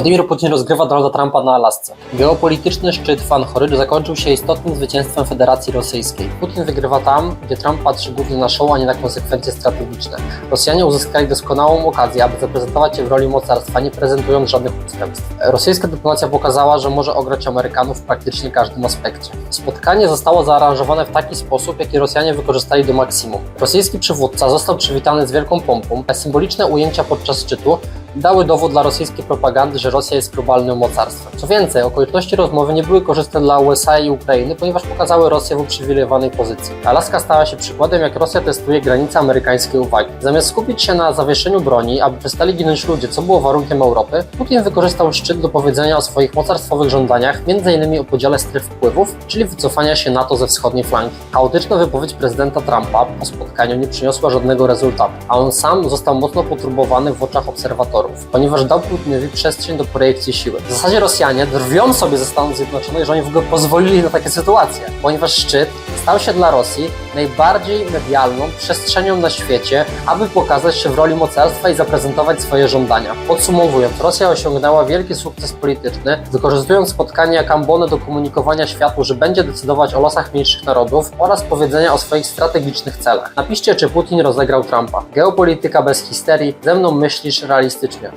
Władimir Putin rozgrywa Donalda Trumpa na Alasce. Geopolityczny szczyt w Anchorage zakończył się istotnym zwycięstwem Federacji Rosyjskiej. Putin wygrywa tam, gdzie Trump patrzy głównie na show, a nie na konsekwencje strategiczne. Rosjanie uzyskali doskonałą okazję, aby zaprezentować się w roli mocarstwa, nie prezentując żadnych ustępstw. Rosyjska dyplomacja pokazała, że może ograć Amerykanów w praktycznie każdym aspekcie. Spotkanie zostało zaaranżowane w taki sposób, jaki Rosjanie wykorzystali do maksimum. Rosyjski przywódca został przywitany z wielką pompą, a symboliczne ujęcia podczas szczytu dały dowód dla rosyjskiej propagandy, że Rosja jest globalnym mocarstwem. Co więcej, okoliczności rozmowy nie były korzystne dla USA i Ukrainy, ponieważ pokazały Rosję w uprzywilejowanej pozycji. Alaska stała się przykładem, jak Rosja testuje granice amerykańskiej uwagi. Zamiast skupić się na zawieszeniu broni, aby przestali ginąć ludzie, co było warunkiem Europy, Putin wykorzystał szczyt do powiedzenia o swoich mocarstwowych żądaniach, m.in. o podziale stref wpływów, czyli wycofania się NATO ze wschodniej flanki. Chaotyczna wypowiedź prezydenta Trumpa po spotkaniu nie przyniosła żadnego rezultatu, a on sam został mocno poturbowany w oczach obserwatorów, ponieważ dał Putinowi przestrzeń do projekcji siły. W zasadzie Rosjanie drwią sobie ze Stanów Zjednoczonych, że oni w ogóle pozwolili na takie sytuacje, ponieważ szczyt stał się dla Rosji najbardziej medialną przestrzenią na świecie, aby pokazać się w roli mocarstwa i zaprezentować swoje żądania. Podsumowując, Rosja osiągnęła wielki sukces polityczny, wykorzystując spotkanie jak ambonę do komunikowania światu, że będzie decydować o losach mniejszych narodów oraz powiedzenia o swoich strategicznych celach. Napiszcie, czy Putin rozegrał Trumpa. Geopolityka bez histerii, ze mną myślisz realistycznie.